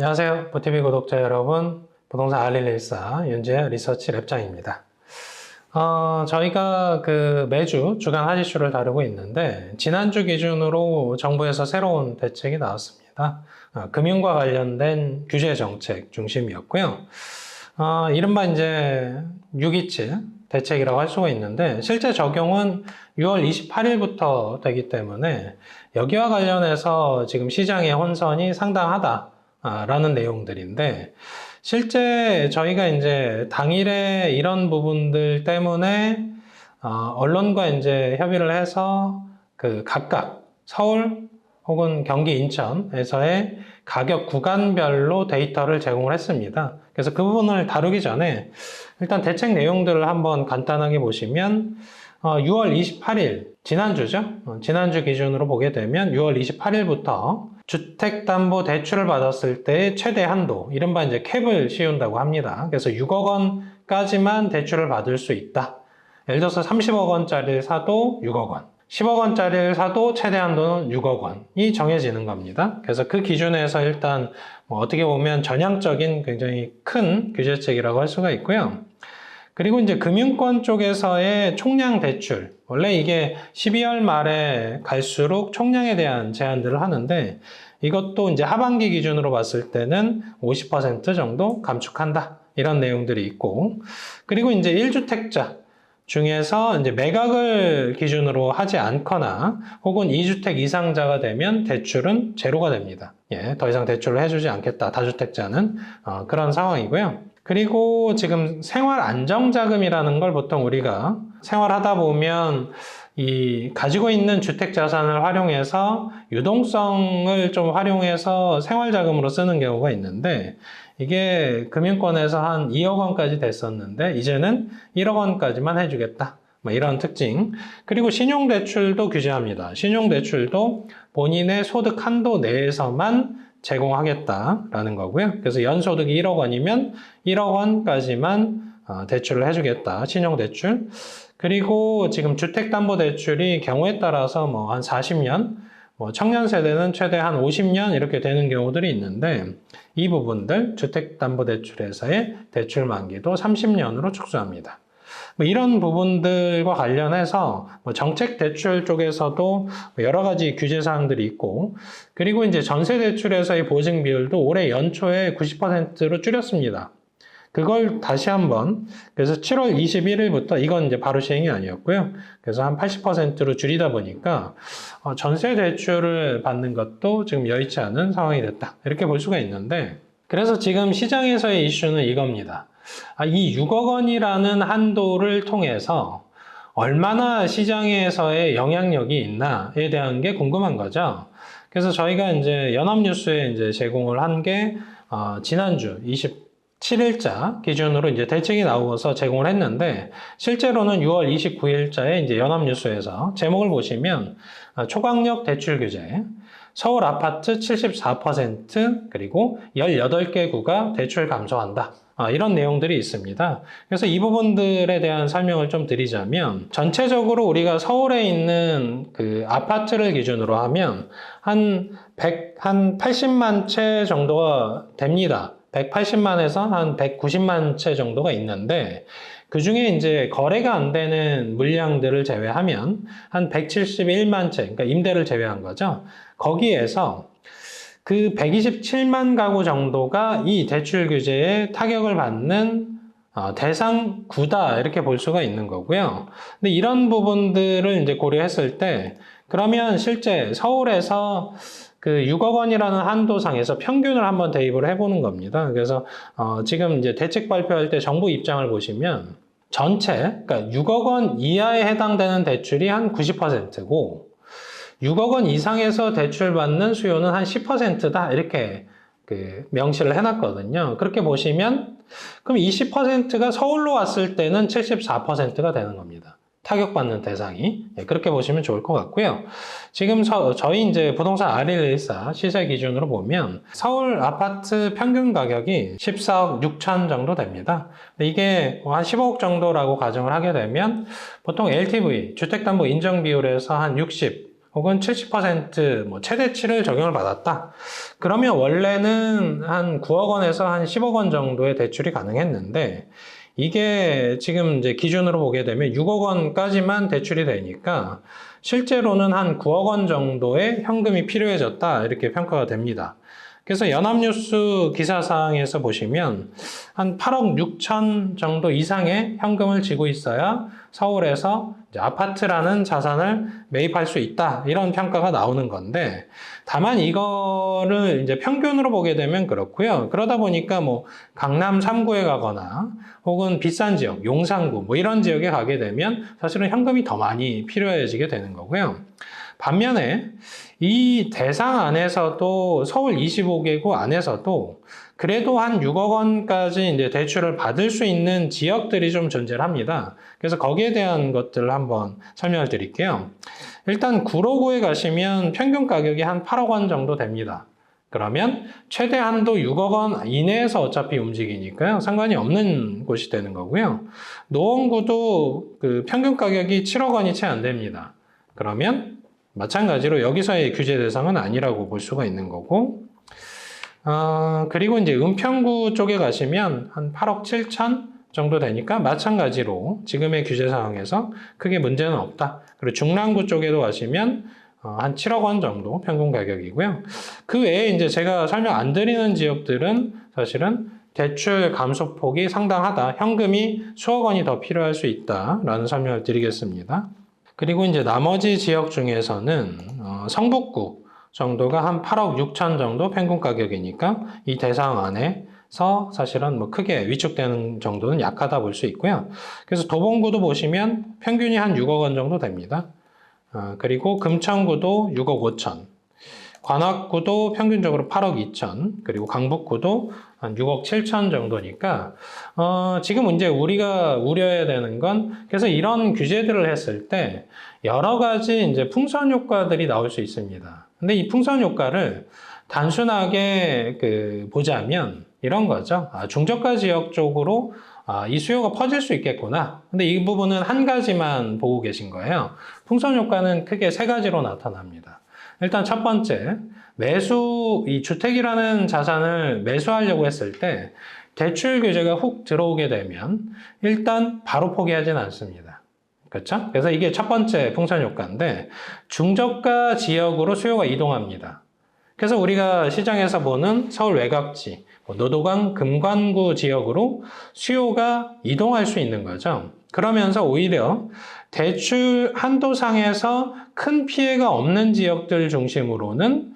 안녕하세요. 보티비 구독자 여러분. 부동산 알릴일사 윤재 리서치 랩장입니다. 어, 저희가 그 매주 주간 하지슈를 다루고 있는데 지난주 기준으로 정부에서 새로운 대책이 나왔습니다. 어, 금융과 관련된 규제 정책 중심이었고요. 어, 이른바 이제 627 대책이라고 할 수가 있는데 실제 적용은 6월 28일부터 되기 때문에 여기와 관련해서 지금 시장의 혼선이 상당하다 라는 내용들인데 실제 저희가 이제 당일에 이런 부분들 때문에 어, 언론과 이제 협의를 해서 그 각각 서울 혹은 경기 인천에서의 가격 구간별로 데이터를 제공을 했습니다. 그래서 그 부분을 다루기 전에 일단 대책 내용들을 한번 간단하게 보시면 어, 6월 28일 지난주죠. 어, 지난주 기준으로 보게 되면 6월 28일부터 주택담보대출을 받았을 때 최대 한도, 이른바 이제 캡을 씌운다고 합니다. 그래서 6억 원까지만 대출을 받을 수 있다. 예를 들어서 30억 원짜리를 사도 6억 원, 10억 원짜리를 사도 최대 한도는 6억 원이 정해지는 겁니다. 그래서 그 기준에서 일단 뭐 어떻게 보면 전향적인 굉장히 큰 규제책이라고 할 수가 있고요. 그리고 이제 금융권 쪽에서의 총량 대출. 원래 이게 12월 말에 갈수록 총량에 대한 제한들을 하는데 이것도 이제 하반기 기준으로 봤을 때는 50% 정도 감축한다. 이런 내용들이 있고. 그리고 이제 1주택자 중에서 이제 매각을 기준으로 하지 않거나 혹은 2주택 이상자가 되면 대출은 제로가 됩니다. 예, 더 이상 대출을 해주지 않겠다. 다주택자는 어, 그런 상황이고요. 그리고 지금 생활 안정자금이라는 걸 보통 우리가 생활하다 보면 이 가지고 있는 주택 자산을 활용해서 유동성을 좀 활용해서 생활 자금으로 쓰는 경우가 있는데 이게 금융권에서 한 2억 원까지 됐었는데 이제는 1억 원까지만 해주겠다. 뭐 이런 특징. 그리고 신용대출도 규제합니다. 신용대출도 본인의 소득 한도 내에서만 제공하겠다라는 거고요. 그래서 연소득이 1억 원이면 1억 원까지만 어, 대출을 해주겠다. 신용대출. 그리고 지금 주택담보대출이 경우에 따라서 뭐 한 40년, 뭐 청년 세대는 최대 한 50년 이렇게 되는 경우들이 있는데 이 부분들 주택담보대출에서의 대출 만기도 30년으로 축소합니다. 뭐 이런 부분들과 관련해서 뭐 정책 대출 쪽에서도 여러 가지 규제 사항들이 있고 그리고 이제 전세 대출에서의 보증 비율도 올해 연초에 90%로 줄였습니다. 그걸 다시 한번 그래서 7월 21일부터 이건 이제 바로 시행이 아니었고요. 그래서 한 80%로 줄이다 보니까 어, 전세 대출을 받는 것도 지금 여의치 않은 상황이 됐다. 이렇게 볼 수가 있는데 그래서 지금 시장에서의 이슈는 이겁니다. 아, 이 6억 원이라는 한도를 통해서 얼마나 시장에서의 영향력이 있나에 대한 게 궁금한 거죠. 그래서 저희가 이제 연합뉴스에 이제 제공을 한 게 어, 지난주 27일자 기준으로 이제 대책이 나오고서 제공을 했는데 실제로는 6월 29일자에 이제 연합뉴스에서 제목을 보시면 어, 초강력 대출 규제 서울 아파트 74% 그리고 18개 구가 대출 감소한다. 아, 이런 내용들이 있습니다. 그래서 이 부분들에 대한 설명을 좀 드리자면 전체적으로 우리가 서울에 있는 그 아파트를 기준으로 하면 한 100, 한 80만 채 정도가 됩니다. 180만에서 한 190만 채 정도가 있는데 그 중에 이제 거래가 안 되는 물량들을 제외하면 한 171만 채, 그러니까 임대를 제외한 거죠. 거기에서 그 127만 가구 정도가 이 대출 규제에 타격을 받는 어, 대상 구다 이렇게 볼 수가 있는 거고요. 근데 이런 부분들을 이제 고려했을 때 그러면 실제 서울에서 그 6억 원이라는 한도상에서 평균을 한번 대입을 해보는 겁니다. 그래서 어, 지금 이제 대책 발표할 때 정부 입장을 보시면 전체 그러니까 6억 원 이하에 해당되는 대출이 한 90%고 6억 원 이상에서 대출받는 수요는 한 10%다 이렇게 그 명시를 해놨거든요. 그렇게 보시면 그럼 20%가 서울로 왔을 때는 74%가 되는 겁니다. 타격받는 대상이 예, 그렇게 보시면 좋을 것 같고요. 지금 서, 저희 이제 부동산 아릴일사 시세 기준으로 보면 서울 아파트 평균 가격이 14억 6천 정도 됩니다. 이게 한 15억 정도라고 가정을 하게 되면 보통 LTV 주택담보 인정 비율에서 한 60, 혹은 70%뭐 최대치를 적용을 받았다. 그러면 원래는 한 9억 원에서 한 10억 원 정도의 대출이 가능했는데 이게 지금 이제 기준으로 보게 되면 6억 원까지만 대출이 되니까 실제로는 한 9억 원 정도의 현금이 필요해졌다 이렇게 평가가 됩니다. 그래서 연합뉴스 기사상에서 보시면 한 8억 6천 정도 이상의 현금을 쥐고 있어야 서울에서 아파트라는 자산을 매입할 수 있다 이런 평가가 나오는 건데 다만 이거를 이제 평균으로 보게 되면 그렇고요. 그러다 보니까 뭐 강남 3구에 가거나 혹은 비싼 지역, 용산구 뭐 이런 지역에 가게 되면 사실은 현금이 더 많이 필요해지게 되는 거고요. 반면에 이 대상 안에서도 서울 25개구 안에서도 그래도 한 6억 원까지 이제 대출을 받을 수 있는 지역들이 좀 존재를 합니다. 그래서 거기에 대한 것들을 한번 설명을 드릴게요. 일단 구로구에 가시면 평균 가격이 한 8억 원 정도 됩니다. 그러면 최대 한도 6억 원 이내에서 어차피 움직이니까요. 상관이 없는 곳이 되는 거고요. 노원구도 그 평균 가격이 7억 원이 채 안 됩니다. 그러면 마찬가지로 여기서의 규제 대상은 아니라고 볼 수가 있는 거고, 어, 그리고 이제 은평구 쪽에 가시면 한 8억 7천 정도 되니까 마찬가지로 지금의 규제 상황에서 크게 문제는 없다. 그리고 중랑구 쪽에도 가시면 어, 한 7억 원 정도 평균 가격이고요. 그 외에 이제 제가 설명 안 드리는 지역들은 사실은 대출 감소폭이 상당하다. 현금이 수억 원이 더 필요할 수 있다라는 설명을 드리겠습니다. 그리고 이제 나머지 지역 중에서는 어, 성북구 정도가 한 8억 6천 정도 평균 가격이니까 이 대상 안에서 사실은 뭐 크게 위축되는 정도는 약하다 볼 수 있고요. 그래서 도봉구도 보시면 평균이 한 6억 원 정도 됩니다. 어, 그리고 금천구도 6억 5천, 관악구도 평균적으로 8억 2천, 그리고 강북구도 한 6억 7천 정도니까 어, 지금 이제 우리가 우려해야 되는 건 그래서 이런 규제들을 했을 때 여러 가지 이제 풍선 효과들이 나올 수 있습니다. 근데 이 풍선 효과를 단순하게 그 보자면 이런 거죠. 아, 중저가 지역 쪽으로 아, 이 수요가 퍼질 수 있겠구나. 근데 이 부분은 한 가지만 보고 계신 거예요. 풍선 효과는 크게 세 가지로 나타납니다. 일단 첫 번째, 매수, 이 주택이라는 자산을 매수하려고 했을 때 대출 규제가 훅 들어오게 되면 일단 바로 포기하진 않습니다. 그렇죠? 그래서 이게 첫 번째 풍선 효과인데 중저가 지역으로 수요가 이동합니다. 그래서 우리가 시장에서 보는 서울 외곽지, 뭐 노도강, 금관구 지역으로 수요가 이동할 수 있는 거죠. 그러면서 오히려 대출 한도상에서 큰 피해가 없는 지역들 중심으로는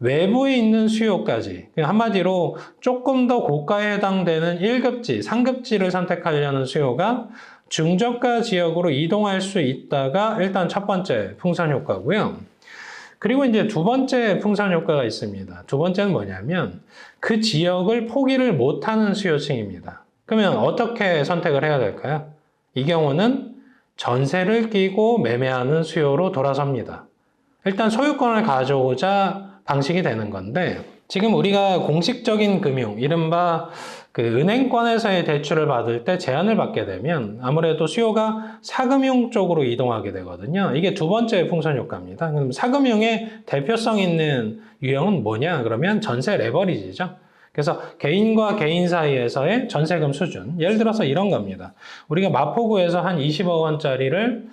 외부에 있는 수요까지 한마디로 조금 더 고가에 해당되는 1급지, 상급지를 선택하려는 수요가 중저가 지역으로 이동할 수 있다가 일단 첫 번째 풍선 효과고요. 그리고 이제 두 번째 풍선 효과가 있습니다. 두 번째는 뭐냐면 그 지역을 포기를 못하는 수요층입니다. 그러면 어떻게 선택을 해야 될까요? 이 경우는 전세를 끼고 매매하는 수요로 돌아섭니다. 일단 소유권을 가져오자 방식이 되는 건데 지금 우리가 공식적인 금융, 이른바 그 은행권에서의 대출을 받을 때 제한을 받게 되면 아무래도 수요가 사금융 쪽으로 이동하게 되거든요. 이게 두 번째 풍선 효과입니다. 그럼 사금융의 대표성 있는 유형은 뭐냐? 그러면 전세 레버리지죠. 그래서 개인과 개인 사이에서의 전세금 수준. 예를 들어서 이런 겁니다. 우리가 마포구에서 한 20억 원짜리를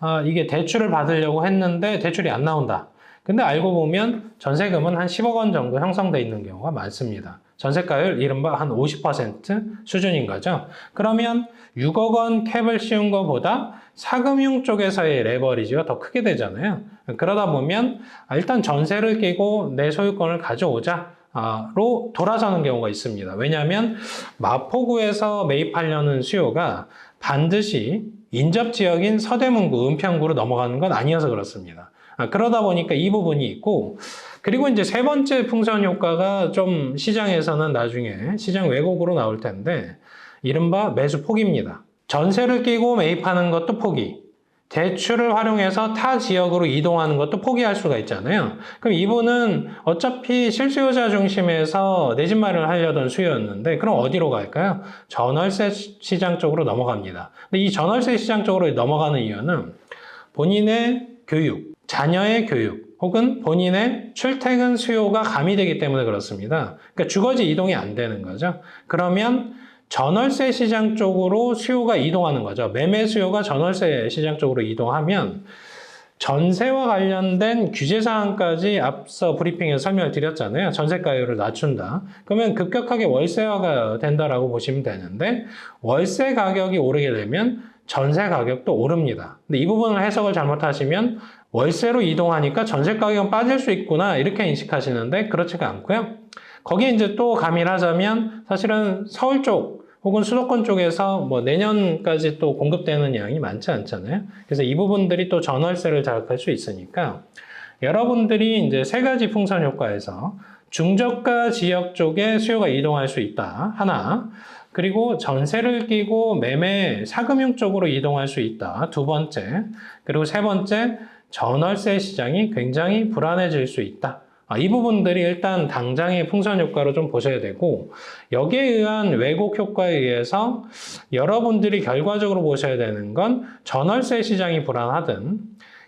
아, 이게 대출을 받으려고 했는데 대출이 안 나온다. 근데 알고 보면 전세금은 한 10억 원 정도 형성돼 있는 경우가 많습니다. 전세가율 이른바 한 50% 수준인 거죠. 그러면 6억 원 캡을 씌운 것보다 사금융 쪽에서의 레버리지가 더 크게 되잖아요. 그러다 보면 일단 전세를 끼고 내 소유권을 가져오자. 로 돌아서는 경우가 있습니다. 왜냐하면 마포구에서 매입하려는 수요가 반드시 인접 지역인 서대문구, 은평구로 넘어가는 건 아니어서 그렇습니다. 아, 그러다 보니까 이 부분이 있고, 그리고 이제 세 번째 풍선 효과가 좀 시장에서는 나중에 시장 왜곡으로 나올 텐데, 이른바 매수 포기입니다. 전세를 끼고 매입하는 것도 포기. 대출을 활용해서 타 지역으로 이동하는 것도 포기할 수가 있잖아요. 그럼 이분은 어차피 실수요자 중심에서 내 집 마련을 하려던 수요였는데 그럼 어디로 갈까요? 전월세 시장 쪽으로 넘어갑니다. 근데 이 전월세 시장 쪽으로 넘어가는 이유는 본인의 교육, 자녀의 교육 혹은 본인의 출퇴근 수요가 가미되기 때문에 그렇습니다. 그러니까 주거지 이동이 안 되는 거죠. 그러면 전월세 시장 쪽으로 수요가 이동하는 거죠. 매매 수요가 전월세 시장 쪽으로 이동하면 전세와 관련된 규제 사항까지 앞서 브리핑에서 설명을 드렸잖아요. 전세가율을 낮춘다. 그러면 급격하게 월세화가 된다라고 보시면 되는데 월세 가격이 오르게 되면 전세 가격도 오릅니다. 근데 이 부분을 해석을 잘못하시면 월세로 이동하니까 전세 가격은 빠질 수 있구나 이렇게 인식하시는데 그렇지가 않고요. 거기에 이제 또 가미하자면 사실은 서울 쪽 혹은 수도권 쪽에서 뭐 내년까지 또 공급되는 양이 많지 않잖아요. 그래서 이 부분들이 또 전월세를 자극할 수 있으니까 여러분들이 이제 세 가지 풍선 효과에서 중저가 지역 쪽에 수요가 이동할 수 있다. 하나. 그리고 전세를 끼고 매매 사금융 쪽으로 이동할 수 있다. 두 번째. 그리고 세 번째. 전월세 시장이 굉장히 불안해질 수 있다. 아, 이 부분들이 일단 당장의 풍선 효과로 좀 보셔야 되고 여기에 의한 왜곡 효과에 의해서 여러분들이 결과적으로 보셔야 되는 건 전월세 시장이 불안하든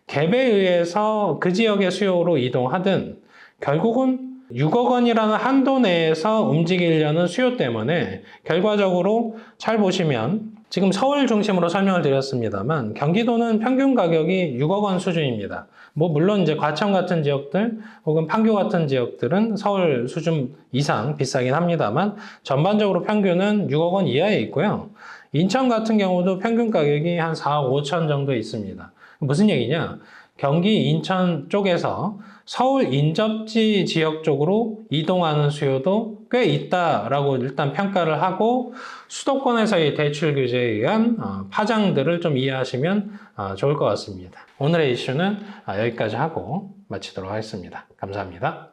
갭에 의해서 그 지역의 수요로 이동하든 결국은 6억 원이라는 한도 내에서 움직이려는 수요 때문에 결과적으로 잘 보시면 지금 서울 중심으로 설명을 드렸습니다만 경기도는 평균 가격이 6억 원 수준입니다. 뭐 물론 이제 과천 같은 지역들 혹은 판교 같은 지역들은 서울 수준 이상 비싸긴 합니다만 전반적으로 평균은 6억 원 이하에 있고요. 인천 같은 경우도 평균 가격이 한 4억 5천 정도 있습니다. 무슨 얘기냐? 경기 인천 쪽에서 서울 인접지 지역 쪽으로 이동하는 수요도 꽤 있다라고 일단 평가를 하고 수도권에서의 대출 규제에 의한 어, 파장들을 좀 이해하시면 어, 좋을 것 같습니다. 오늘의 이슈는 아, 여기까지 하고 마치도록 하겠습니다. 감사합니다.